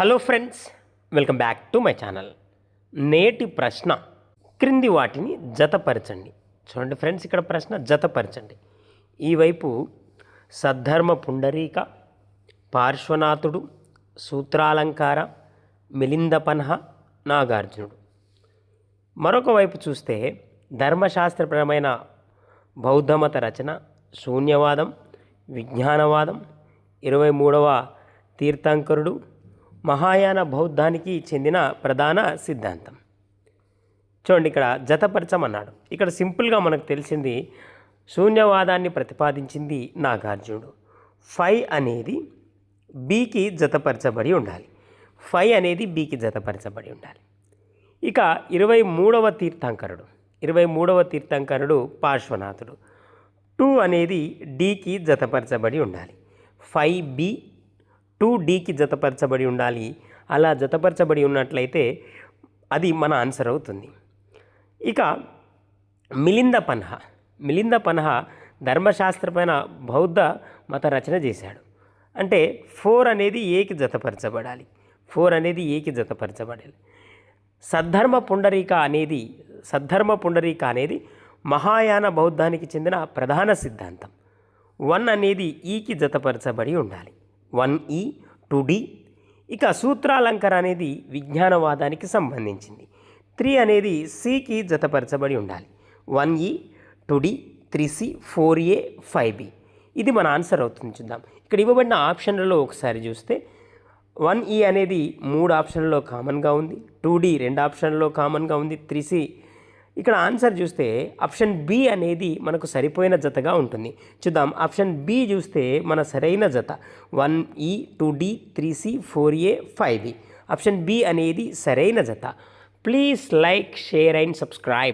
Hello friends welcome back to my channel. నేటి ప్రశ్న క్రింది వాటిని జతపరచండి. చూడండి ఫ్రెండ్స్ ఇక్కడ ప్రశ్న జతపరచండి. ఈ వైపు సద్ధర్మ పుండరీక పార్శ్వనాథుడు సూత్రాలంకార మిలిందపన్హ నాగార్జునుడు. మరొక వైపు చూస్తే ధర్మశాస్త్రపరమైన బౌద్ధమత రచన శూన్యవాదం విజ్ఞానవాదం ఇరవై మూడవ తీర్థంకరుడు మహాయాన బౌద్ధానికి చెందిన ప్రధాన సిద్ధాంతం. చూడండి ఇక్కడ జతపరచమన్నాడు. ఇక్కడ సింపుల్గా మనకు తెలిసింది శూన్యవాదాన్ని ప్రతిపాదించింది నాగార్జునుడు. ఫై అనేది బీకి జతపరచబడి ఉండాలి. ఫై అనేది బీకి జతపరచబడి ఉండాలి. ఇక ఇరవై మూడవ తీర్థంకరుడు. ఇరవై మూడవ తీర్థంకరుడు పార్శ్వనాథుడు. టూ అనేది డీకి జతపరచబడి ఉండాలి. ఫైవ్ బి టూ డీకి జతపరచబడి ఉండాలి. అలా జతపరచబడి ఉన్నట్లయితే అది మన ఆన్సర్ అవుతుంది. ఇక మిలింద పన్హ. మిలింద పన్హ ధర్మశాస్త్రపైన బౌద్ధ మత రచన చేశాడు. అంటే ఫోర్ అనేది ఏకి జతపరచబడాలి. ఫోర్ అనేది ఏకి జతపరచబడాలి. సద్ధర్మ పుండరీక అనేది సద్ధర్మ పుండరీక అనేది మహాయాన బౌద్ధానికి చెందిన ప్రధాన సిద్ధాంతం. వన్ అనేది ఈకి జతపరచబడి ఉండాలి. One E two D. ఇక సూత్రాలంకర అనేది విజ్ఞానవాదానికి సంబంధించింది. త్రీ అనేది సికి జతపరచబడి ఉండాలి. One E two D three C four A five B. ఇది మన ఆన్సర్ అవుతుంది చూద్దాం. ఇక్కడ ఇవ్వబడిన ఆప్షన్లలో ఒకసారి చూస్తే వన్ ఈ అనేది మూడు ఆప్షన్లలో కామన్గా ఉంది టూ డి రెండు ఆప్షన్లలో కామన్గా ఉంది త్రీ సి ఇక్కడ ఆన్సర్ చూస్తే ఆప్షన్ బి అనేది మనకు సరిపోయిన జతగా ఉంటుంది. చూద్దాం. ఆప్షన్ బి చూస్తే మన సరైన జత. One E two D three C four A five B option B అనేది సరైన జత. Please like share and subscribe.